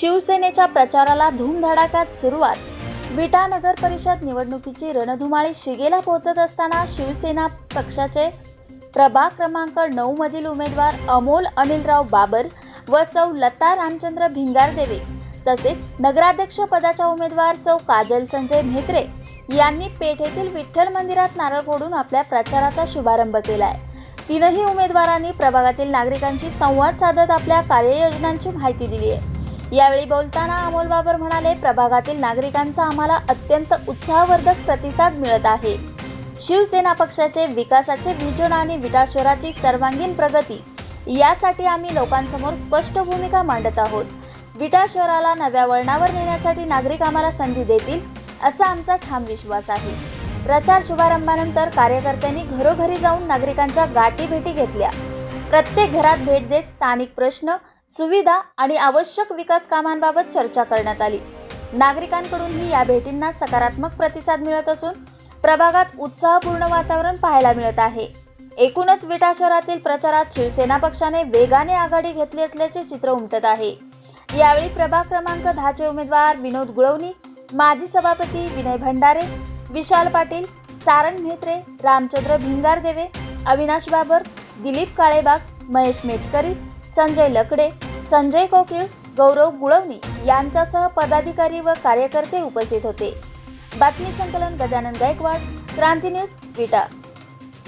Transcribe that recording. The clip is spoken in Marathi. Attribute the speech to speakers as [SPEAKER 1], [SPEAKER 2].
[SPEAKER 1] शिवसेनेच्या प्रचाराला धूमधडाक्यात सुरुवात. विटा नगर परिषद निवडणुकीची रणधुमाळी शिगेला पोहोचत असताना शिवसेना पक्षाचे प्रभाग क्रमांक नऊ मधील उमेदवार अमोल अनिलराव बाबर व सौ लता रामचंद्र भिंगारदेवे तसेच नगराध्यक्ष पदाच्या उमेदवार सौ काजल संजय म्हेत्रे यांनी पेठेतील विठ्ठल मंदिरात नारळ फोडून आपल्या प्रचाराचा शुभारंभ केलाय. तीनही उमेदवारांनी प्रभागातील नागरिकांशी संवाद साधत आपल्या कार्ययोजनांची माहिती दिली आहे यावेळी बोलताना अमोल बाबर म्हणाले प्रभागातील नागरिकांचा आम्हाला अत्यंत उत्साहवर्धक प्रतिसाद मिळत आहे. शिवसेना पक्षाचे विकासाचे विजन आणि विटा शहराची सर्वांगीण प्रगती यासाठी आम्ही लोकांसमोर स्पष्ट भूमिका मांडत आहोत. विटा शहराला नव्या वळणावर नेण्यासाठी नागरिक आम्हाला संधी देतील असा आमचा ठाम विश्वास आहे. प्रचार शुभारंभानंतर कार्यकर्त्यांनी घरोघरी जाऊन नागरिकांच्या गाठी भेटी घेतल्या. प्रत्येक घरात भेट देत स्थानिक प्रश्न सुविधा आणि आवश्यक विकास कामांबाबत चर्चा करण्यात आली. नागरिकांकडूनही या भेटींना सकारात्मक प्रतिसाद मिळत असून प्रभागात उत्साहपूर्ण वातावरण पाहायला मिळत आहे. एकूणच विटा शहरातील प्रचारात शिवसेना पक्षाने वेगाने आघाडी घेतली असल्याचे चित्र उमटत आहे. यावेळी प्रभाग क्रमांक दहाचे उमेदवार विनोद गुळवणी माजी सभापती विनय भंडारे विशाल पाटील सारंग म्हेत्रे रामचंद्र भिंगारदेवे अविनाश बाबर दिलीप काळेबाग महेश मेटकरी संजय लकडे संजय कोकीळ गौरव गुळवणी यांच्यासह पदाधिकारी व कार्यकर्ते उपस्थित होते. बातमी संकलन गजानन गायकवाड क्रांती न्यूज विटा.